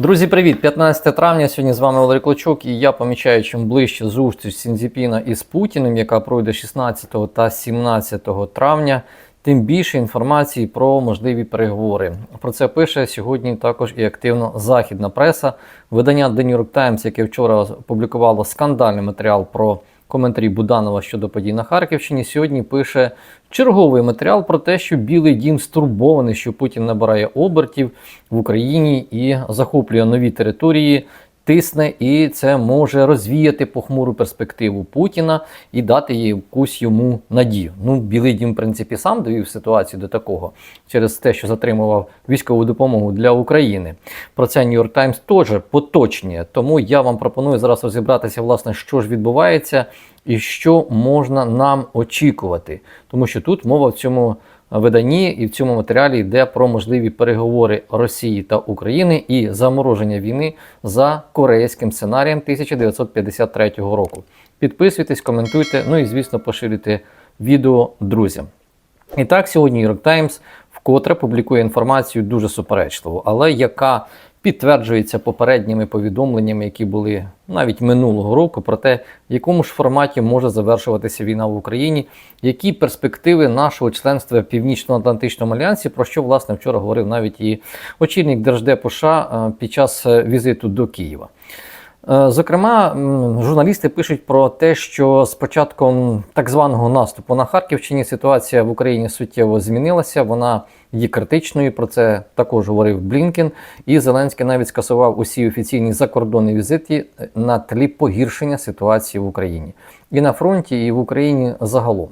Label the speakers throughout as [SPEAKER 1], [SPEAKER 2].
[SPEAKER 1] Друзі, привіт! 15 травня. Сьогодні з вами Валерій Клочок, і я помічаю, чим ближче зустріч Сінзіпіна із Путіним, яка пройде 16 та 17 травня, тим більше інформації про можливі переговори. Про це пише сьогодні також і активно західна преса. Видання The New York Times, яке вчора опублікувало скандальний матеріал про коментарі Буданова щодо подій на Харківщині, сьогодні пише черговий матеріал про те, що Білий Дім стурбований, що Путін набирає обертів в Україні і захоплює нові території. Тисне, і це може розвіяти похмуру перспективу Путіна і дати їй якусь йому надію. Ну, Білий Дім, в принципі, сам довів ситуацію до такого через те, що затримував військову допомогу для України. Про це York Times теж поточнює. Тому я вам пропоную зараз розібратися, власне, що ж відбувається і що можна нам очікувати. Тому що тут мова в цьому виданні і в цьому матеріалі йде про можливі переговори Росії та України і замороження війни за корейським сценарієм 1953 року. Підписуйтесь, коментуйте, ну і звісно, поширюйте відео друзям. І так, сьогодні New York Times вкотре публікує інформацію дуже суперечливу, але яка підтверджується попередніми повідомленнями, які були навіть минулого року, про те, в якому ж форматі може завершуватися війна в Україні, які перспективи нашого членства в Північно-Атлантичному альянсі, про що власне вчора говорив навіть і очільник Держдепу США е, під час е, візиту до Києва. Е, Зокрема, журналісти пишуть про те, що з початком так званого наступу на Харківщині ситуація в Україні суттєво змінилася. Вона є критичною. Про це також говорив Блінкен. І Зеленський навіть скасував усі офіційні закордонні візити на тлі погіршення ситуації в Україні і на фронті, і в Україні загалом.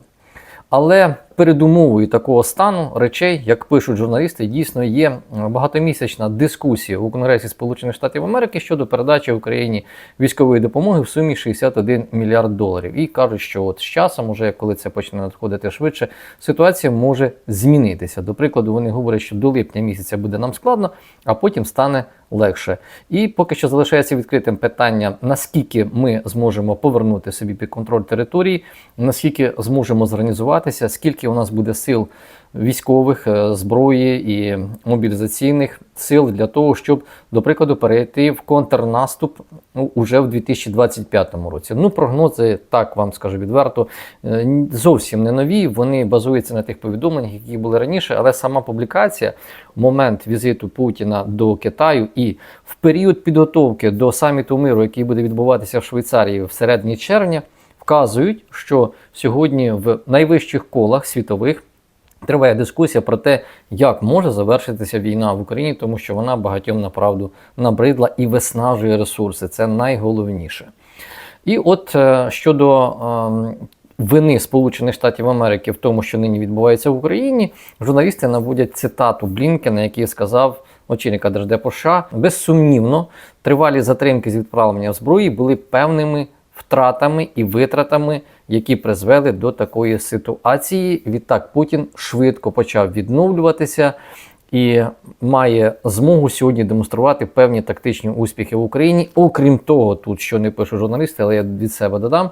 [SPEAKER 1] Але передумовою такого стану речей, як пишуть журналісти, дійсно є багатомісячна дискусія у Конгресі Сполучених Штатів Америки щодо передачі Україні військової допомоги в сумі 61 мільярд доларів. І кажуть, що от з часом, уже коли це почне надходити швидше, ситуація може змінитися. До прикладу, вони говорять, що до липня місяця буде нам складно, а потім стане легше. І поки що залишається відкритим питання, наскільки ми зможемо повернути собі під контроль території, наскільки зможемо зорганізуватися, скільки у нас буде сил військових, е, зброї і мобілізаційних сил для того, щоб, до прикладу, перейти в контрнаступ ну, уже в 2025 році. Ну, прогнози, так вам скажу відверто, е, зовсім не нові. Вони базуються на тих повідомленнях, які були раніше, але сама публікація, момент візиту Путіна до Китаю і в період підготовки до саміту миру, який буде відбуватися в Швейцарії в середині червня, вказують, що сьогодні в найвищих колах світових. Триває дискусія про те, як може завершитися війна в Україні, тому що вона багатьом направду набридла і виснажує ресурси. Це найголовніше. І от е, щодо е, вини Сполучених Штатів Америки в тому, що нині відбувається в Україні, журналісти наводять цитату Блінкена, який сказав очільника Держдепу США, безсумнівно, тривалі затримки з відправлення зброї були певними втратами і витратами, які призвели до такої ситуації. Відтак Путін швидко почав відновлюватися і має змогу сьогодні демонструвати певні тактичні успіхи в Україні. Окрім того, тут що не пишуть журналісти, але я від себе додам.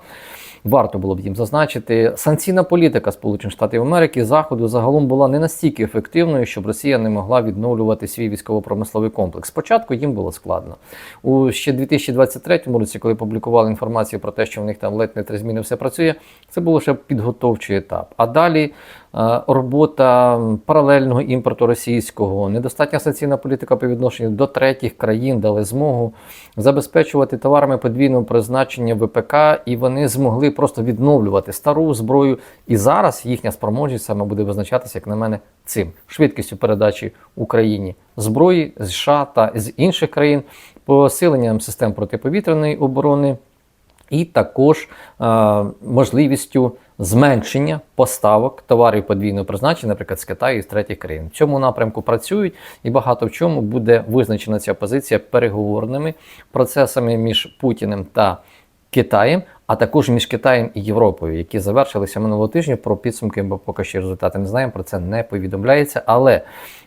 [SPEAKER 1] Варто було б їм зазначити, санкційна політика Сполучених Штатів Америки Заходу загалом була не настільки ефективною, щоб Росія не могла відновлювати свій військово-промисловий комплекс. Спочатку їм було складно. У ще 2023 році, коли публікували інформацію про те, що в них там ледь не три зміни все працює, це було ще підготовчий етап. А далі робота паралельного імпорту російського, недостатня санкційна політика по відношенню до третіх країн дали змогу забезпечувати товарами подвійного призначення ВПК, і вони змогли просто відновлювати стару зброю. І зараз їхня спроможність саме буде визначатися, як на мене, цим швидкістю передачі Україні зброї з США та з інших країн, посиленням систем протиповітряної оборони. І також е, можливістю зменшення поставок товарів подвійного призначення, наприклад, з Китаю і з третіх країн. В цьому напрямку працюють, і багато в чому буде визначена ця позиція переговорними процесами між Путіним та Китаєм, а також між Китаєм і Європою, які завершилися минулого тижня. Про підсумки, бо поки ще результати не знаємо, про це не повідомляється. Але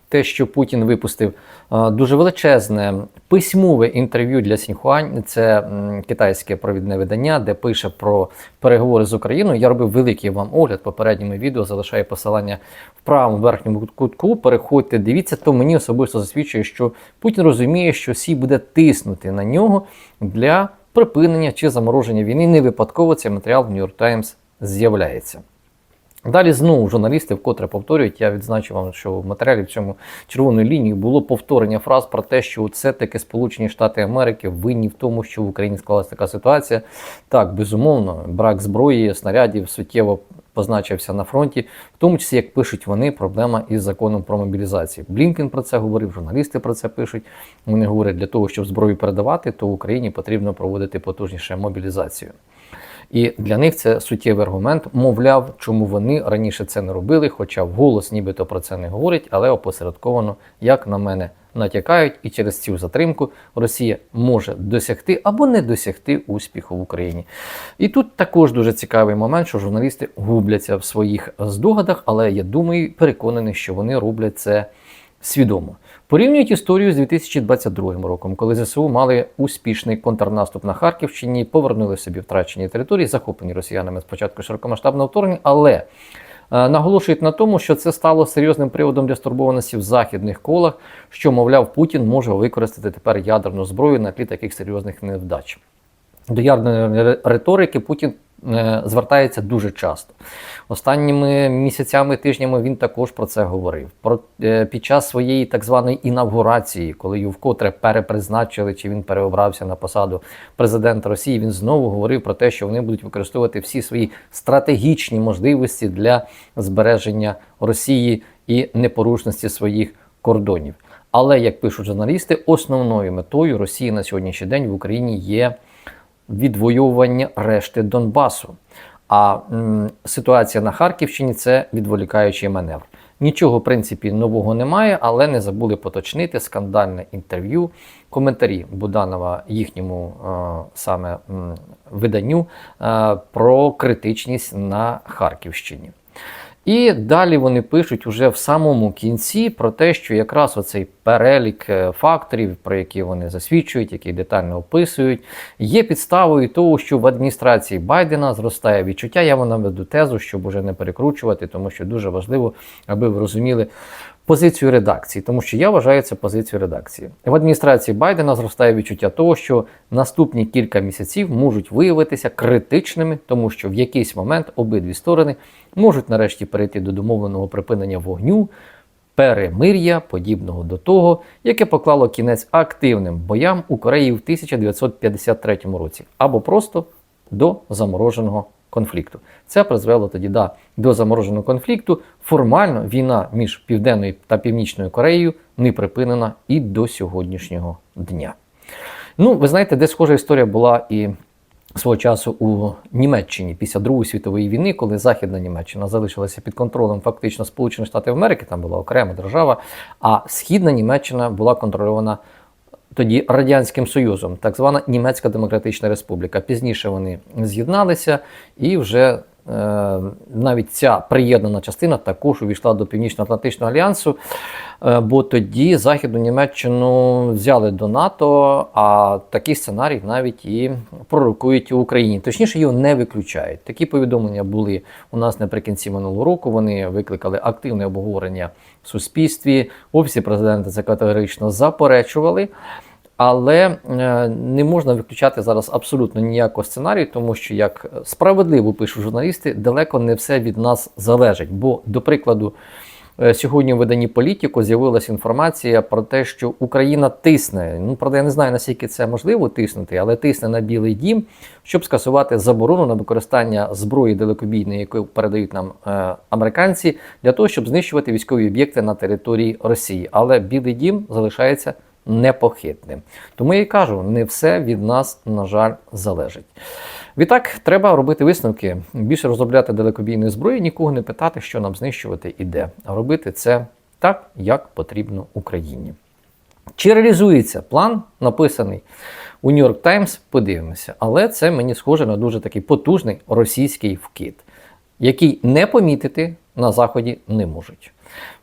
[SPEAKER 1] те, що Путін випустив е, дуже величезне письмове інтерв'ю для Сіньхуань. Це китайське провідне видання, де пише про переговори з Україною. Я робив великий вам огляд попередньому відео, залишаю посилання в правому верхньому кутку. Переходьте, дивіться, то мені особисто засвідчує, що Путін розуміє, що Сі буде тиснути на нього для припинення чи замороження війни. Не випадково цей матеріал в New York Times з'являється. Далі знову журналісти вкотре повторюють, я відзначу вам, що в матеріалі в цьому червоною лінією було повторення фраз про те, що це таки Сполучені Штати Америки винні в тому, що в Україні склалася така ситуація. Так, безумовно, брак зброї, снарядів суттєво позначився на фронті, в тому числі, як пишуть вони, проблема із законом про мобілізацію. Блінкен про це говорив, журналісти про це пишуть. Вони говорять, для того, щоб зброю передавати, то Україні потрібно проводити потужніше мобілізацію. І для них це суттєвий аргумент, мовляв, чому вони раніше це не робили, хоча вголос нібито про це не говорять, але опосередковано, як на мене, натякають, і через цю затримку Росія може досягти або не досягти успіху в Україні. І тут також дуже цікавий момент, що журналісти губляться в своїх здогадах, але я думаю, переконаний, що вони роблять це свідомо. Порівнюють історію з 2022 роком, коли ЗСУ мали успішний контрнаступ на Харківщині, повернули собі втрачені території, захоплені росіянами спочатку широкомасштабного вторгнення, але е, наголошують на тому, що це стало серйозним приводом для стурбованості в західних колах, що, мовляв, Путін може використати тепер ядерну зброю на тлі таких серйозних невдач. До ядерної риторики Путін звертається дуже часто. Останніми місяцями, тижнями він також про це говорив. Про е, під час своєї так званої інавгурації, коли його вкотре перепризначили, чи він переобрався на посаду президента Росії, він знову говорив про те, що вони будуть використовувати всі свої стратегічні можливості для збереження Росії і непорушності своїх кордонів. Але як пишуть журналісти, основною метою Росії на сьогоднішній день в Україні є відвоювання решти Донбасу. А м, ситуація на Харківщині це відволікаючий маневр. Нічого, в принципі, нового немає, але не забули поточнити скандальне інтерв'ю, коментарі Буданова їхньому е, саме виданню е, про критичність на Харківщині. І далі вони пишуть уже в самому кінці про те, що якраз оцей перелік е, факторів, про які вони засвідчують, які детально описують, є підставою того, що в адміністрації Байдена зростає відчуття. Я вам наведу тезу, щоб уже не перекручувати, тому що дуже важливо, аби ви розуміли позицію редакції, тому що я вважаю це позицію редакції. В адміністрації Байдена зростає відчуття того, що наступні кілька місяців можуть виявитися критичними, тому що в якийсь момент обидві сторони можуть нарешті перейти до домовленого припинення вогню. Перемир'я, подібного до того, яке поклало кінець активним боям у Кореї в 1953 році, або просто до замороженого конфлікту. Це призвело тоді да, до замороженого конфлікту. Формально війна між Південною та Північною Кореєю не припинена і до сьогоднішнього дня. Ну, ви знаєте, де схожа історія була і свого часу у Німеччині після Другої світової війни, коли Західна Німеччина залишилася під контролем фактично Сполучених Штатів Америки, там була окрема держава, а Східна Німеччина була контрольована тоді Радянським Союзом, так звана Німецька Демократична Республіка. Пізніше вони з'єдналися і вже. е, Навіть ця приєднана частина також увійшла до Північно-Атлантичного альянсу, е, бо тоді Західну Німеччину взяли до НАТО, а такий сценарій навіть і пророкують у Україні. Точніше, його не виключають. Такі повідомлення були у нас наприкінці минулого року. Вони викликали активне обговорення в суспільстві. Офісі президента це категорично заперечували. Але е, не можна виключати зараз абсолютно ніякого сценарію, тому що, як справедливо пишуть журналісти, далеко не все від нас залежить. Бо, до прикладу, е, сьогодні в виданні Політіко з'явилася інформація про те, що Україна тисне. Ну, правда, я не знаю, наскільки це можливо тиснути, але тисне на Білий Дім, щоб скасувати заборону на використання зброї далекобійної, яку передають нам е, американці, для того, щоб знищувати військові об'єкти на території Росії. Але Білий Дім залишається непохитним. Тому я і кажу, не все від нас, на жаль, залежить. Відтак, треба робити висновки, більше розробляти далекобійної зброї, нікого не питати, що нам знищувати і де, а робити це так, як потрібно Україні. Чи реалізується план, написаний у York Times, подивимося. Але це мені схоже на дуже такий потужний російський вкид, який не помітити на заході не можуть.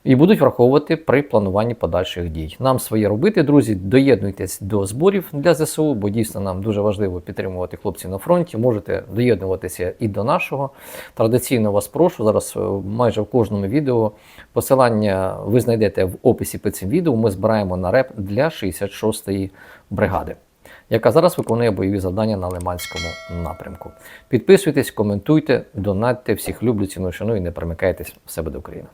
[SPEAKER 1] І будуть враховувати при плануванні подальших дій. Нам своє робити, друзі. Доєднуйтесь до зборів для ЗСУ, бо дійсно нам дуже важливо підтримувати хлопців на фронті. Можете доєднуватися і до нашого. Традиційно вас прошу зараз е, майже в кожному відео. Посилання ви знайдете в описі під цим відео. Ми збираємо на реп для 66-ї бригади, яка зараз виконує бойові завдання на Лиманському напрямку. Підписуйтесь, коментуйте, донатьте. Всіх люблю, ціную, шаную і не примикайтесь. в себе до України.